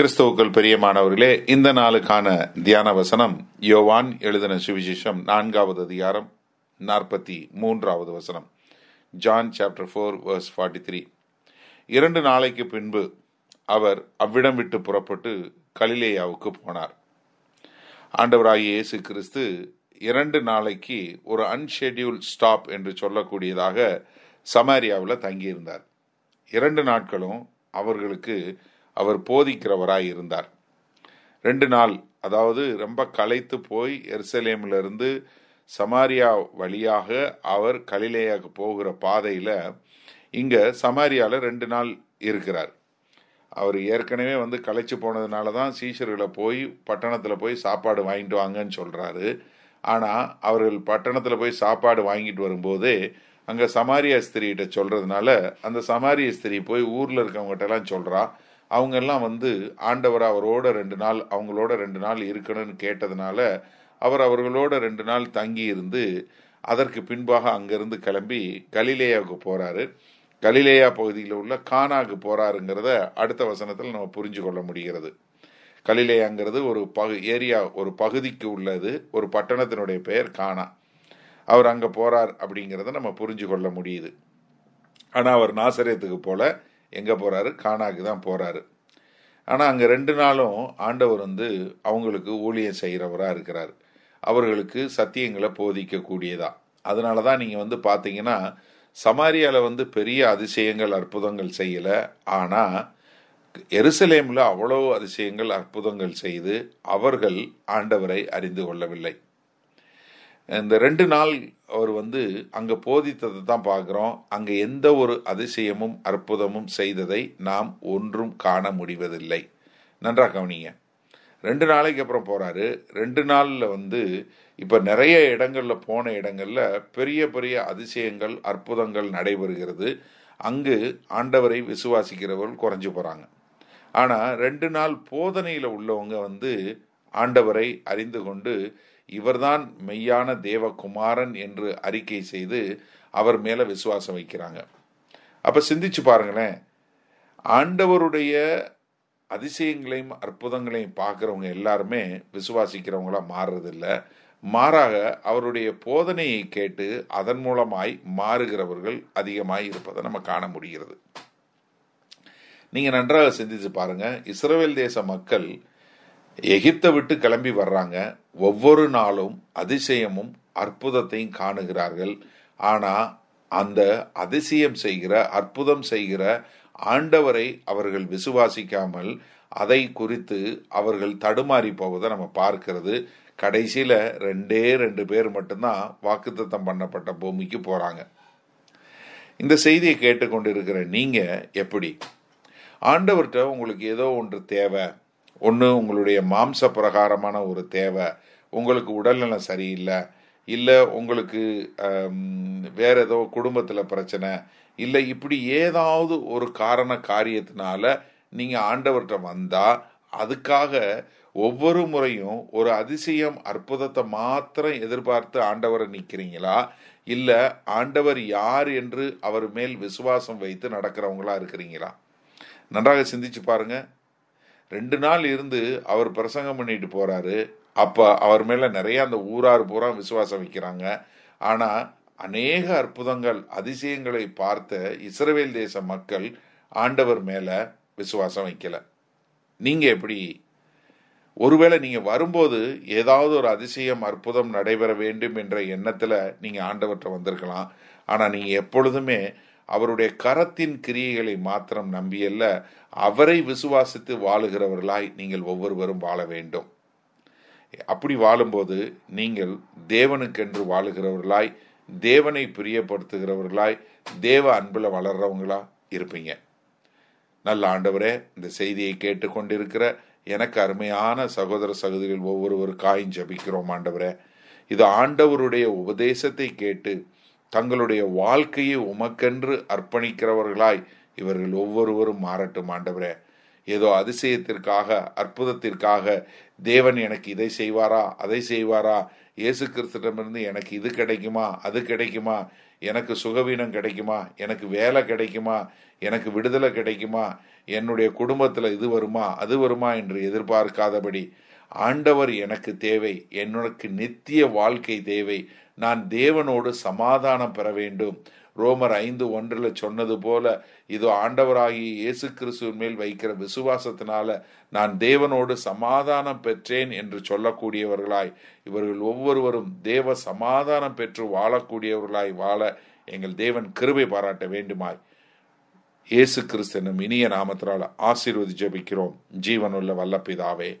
கிறிஸ்துவுக்குள் பிரியமானவர்களே இந்த நாளுக்கான தியான வசனம் யோவான் எழுதின சுவிசேஷம் நான்காவது அதிகாரம் நாற்பத்தி மூன்றாவது வசனம். John chapter four verse forty three இரண்டு நாளைக்கு பின்பு அவர் அவ்விடம் விட்டு புறப்பட்டு கலிலேயாவுக்கு போனார். ஆண்டவராகிய இயேசு கிறிஸ்து இரண்டு நாளைக்கு ஒரு அன்ஷெட்யூல் ஸ்டாப் என்று சொல்லக்கூடியதாக சமாரியாவில் தங்கியிருந்தார். இரண்டு நாட்களும் அவர்களுக்கு அவர் போதிக்கிறவராய் இருந்தார். ரெண்டு நாள் அதாவது ரொம்ப களைத்து போய் எருசலேமிலிருந்து சமாரியா வழியாக அவர் கலிலேயாவுக்கு போகிற பாதையில் இங்கே சமாரியாவில் ரெண்டு நாள் இருக்கிறார். அவர் ஏற்கனவே வந்து களைச்சு போனதுனால தான் சீஷர்களை போய் பட்டணத்தில் போய் சாப்பாடு வாங்கிட்டு வாங்கன்னு சொல்கிறாரு ஆனால் அவர்கள் பட்டணத்தில் போய் சாப்பாடு வாங்கிட்டு வரும்போதே அங்கே சமாரியா ஸ்திரிகிட்ட சொல்கிறதுனால அந்த சமாரிய ஸ்திரி போய் ஊரில் இருக்கவங்ககிட்டலாம் சொல்கிறா அவங்கெல்லாம் வந்து ஆண்டவர் அவரோட ரெண்டு நாள் அவங்களோட ரெண்டு நாள் இருக்கணும்னு கேட்டதுனால அவர் அவர்களோட ரெண்டு நாள் தங்கி இருந்து அதற்கு பின்பாக அங்கிருந்து கிளம்பி கலிலேயாவுக்கு போகிறாரு கலிலேயா பகுதியில் உள்ள கானாக்கு போகிறாருங்கிறத அடுத்த வசனத்தில் நம்ம புரிஞ்சு கொள்ள முடிகிறது. கலிலேயாங்கிறது ஒரு பகு ஏரியா ஒரு பகுதிக்கு உள்ளது. ஒரு பட்டணத்தினுடைய பெயர் கானா. அவர் அங்கே போகிறார் அப்படிங்கிறத நம்ம புரிஞ்சு கொள்ள முடியுது. ஆனால் அவர் நாசரேத்துக்கு போல எங்கே போகிறாரு கானாக்கு தான் போகிறாரு ஆனால் அங்கே ரெண்டு நாளும் ஆண்டவர் வந்து அவங்களுக்கு ஊழியம் செய்கிறவராக இருக்கிறார். அவர்களுக்கு சத்தியங்களை போதிக்கக்கூடியதா. அதனால தான் நீங்கள் வந்து பார்த்தீங்கன்னா சமாரியாவில் வந்து பெரிய அதிசயங்கள் அற்புதங்கள் செய்யலை. ஆனால் எருசலேமில் அவ்வளோ அதிசயங்கள் அற்புதங்கள் செய்து அவர்கள் ஆண்டவரை அறிந்து கொள்ளவில்லை. இந்த ரெண்டு நாள் அவர் வந்து அங்கே போதித்ததை தான் பார்க்குறோம். அங்கே எந்த ஒரு அதிசயமும் அற்புதமும் செய்ததை நாம் ஒன்றும் காண முடிவதில்லை. நன்றாக கவனிங்க. ரெண்டு நாளைக்கு அப்புறம் போகிறாரு ரெண்டு நாளில் வந்து இப்போ நிறைய இடங்களில் போன இடங்களில் பெரிய பெரிய அதிசயங்கள் அற்புதங்கள் நடைபெறுகிறது. அங்கு ஆண்டவரை விசுவாசிக்கிறவர்கள் குறைஞ்சு போகிறாங்க ஆனால் ரெண்டு நாள் போதனையில் உள்ளவங்க வந்து ஆண்டவரை அறிந்து கொண்டு இவர்தான் மெய்யான தேவகுமாரன் என்று அறிக்கை செய்து அவர் மேலே விசுவாசம் வைக்கிறாங்க. அப்போ சிந்திச்சு பாருங்களேன். ஆண்டவருடைய அதிசயங்களையும் அற்புதங்களையும் பார்க்குறவங்க எல்லாருமே விசுவாசிக்கிறவங்களா மாறுறதில்ல. மாறாக அவருடைய போதனையை கேட்டு அதன் மூலமாய் மாறுகிறவர்கள் அதிகமாய் இருப்பதை நம்ம காண முடிகிறது. நீங்கள் நன்றாக சிந்திச்சு பாருங்க. இஸ்ரேல் தேச மக்கள் எகிப்தை விட்டு கிளம்பி வர்றாங்க. ஒவ்வொரு நாளும் அதிசயமும் அற்புதத்தையும் காணுகிறார்கள். ஆனால் அந்த அதிசயம் செய்கிற அற்புதம் செய்கிற ஆண்டவரை அவர்கள் விசுவாசிக்காமல் அதை குறித்து அவர்கள் தடுமாறி போவதை நம்ம பார்க்கிறது. கடைசியில் ரெண்டே ரெண்டு பேர் மட்டும்தான் வாக்குத்தத்தம் பண்ணப்பட்ட பூமிக்கு போகிறாங்க இந்த செய்தியை கேட்டுக்கொண்டு இருக்கிற நீங்கள் எப்படி? ஆண்டவர்கிட்ட உங்களுக்கு ஏதோ ஒன்று தேவை. ஒன்று உங்களுடைய மாம்ச பிரகாரமான ஒரு தேவை உங்களுக்கு உடல்நலம் சரியில்லை இல்லை உங்களுக்கு வேற ஏதோ குடும்பத்தில் பிரச்சனை இல்லை இப்படி ஏதாவது ஒரு காரண காரியத்தினால நீங்கள் ஆண்டவர்கிட்ட வந்தால் அதுக்காக ஒவ்வொரு முறையும் ஒரு அதிசயம் அற்புதத்தை மாத்திரம் எதிர்பார்த்து ஆண்டவரை நிற்கிறீங்களா இல்லை ஆண்டவர் யார் என்று அவர் மேல் விசுவாசம் வைத்து நடக்கிறவங்களா இருக்கிறீங்களா? நன்றாக சிந்திச்சு பாருங்கள் ரெண்டு நாள் இருந்து அவர் பிரசங்கம் பண்ணிட்டு போறாரு. அப்போ அவர் மேல நிறைய அந்த ஊரார் பூரா விசுவாசம் வைக்கிறாங்க. ஆனால் அநேக அற்புதங்கள் அதிசயங்களை பார்த்த இஸ்ரவேல் தேச மக்கள் ஆண்டவர் மேல விசுவாசம் வைக்கல. நீங்க எப்படி? ஒருவேளை நீங்க வரும்போது ஏதாவது ஒரு அதிசயம் அற்புதம் நடைபெற வேண்டும் என்ற எண்ணத்துல நீங்க ஆண்டவர்கிட்ட வந்திருக்கலாம். ஆனா நீங்க எப்பொழுதுமே அவருடைய கரத்தின் கிரியைகளை மாத்திரம் நம்பியல்ல அவரை விசுவாசித்து வாழுகிறவர்களாய் நீங்கள் ஒவ்வொருவரும் வாழ வேண்டும். அப்படி வாழும்போது நீங்கள் தேவனுக்கென்று வாழுகிறவர்களாய் தேவனை பிரியப்படுத்துகிறவர்களாய் தேவ அன்பில் வளர்றவங்களா இருப்பீங்க. நல்ல ஆண்டவரே இந்த செய்தியை கேட்டுக்கொண்டிருக்கிற எனக்கு அருமையான சகோதர சகோதரிகள் ஒவ்வொருவருக்காயும் ஜபிக்கிறோம் ஆண்டவரே. இது ஆண்டவருடைய உபதேசத்தை கேட்டு தங்களுடைய வாழ்க்கையை உமக்கென்று அர்ப்பணிக்கிறவர்களாய் இவர்கள் ஒவ்வொருவரும் மாறட்டும் ஆண்டவரே. ஏதோ அதிசயத்திற்காக அற்புதத்திற்காக தேவன் எனக்கு இதை செய்வாரா அதை செய்வாரா? இயேசு கிறிஸ்திடமிருந்து எனக்கு இது கிடைக்குமா அது கிடைக்குமா? எனக்கு சுகவீனம் கிடைக்குமா? எனக்கு வேலை கிடைக்குமா? எனக்கு விடுதலை கிடைக்குமா? என்னுடைய குடும்பத்தில் இது வருமா அது வருமா என்று எதிர்பார்க்காதபடி ஆண்டவர் எனக்கு தேவை எனக்கு நித்திய வாழ்க்கை தேவை. நான் தேவனோடு சமாதானம் பெற வேண்டும். ரோமர் ஐந்து ஒன்றில் சொன்னது போல இது ஆண்டவராகிய இயேசு கிறிஸ்துவின் மேல் வைக்கிற விசுவாசத்தினால நான் தேவனோடு சமாதானம் பெற்றேன் என்று சொல்லக்கூடியவர்களாய் இவர்கள் ஒவ்வொருவரும் தேவ சமாதானம் பெற்று வாழக்கூடியவர்களாய் வாழ எங்கள் தேவன் கிருபை பாராட்ட வேண்டுமாய். இயேசு கிறிஸ்தனும் இனிய நாமத்தினால் ஆசீர்வதி ஜபிக்கிறோம். ஜீவனுள்ள வல்லப்பிதாவே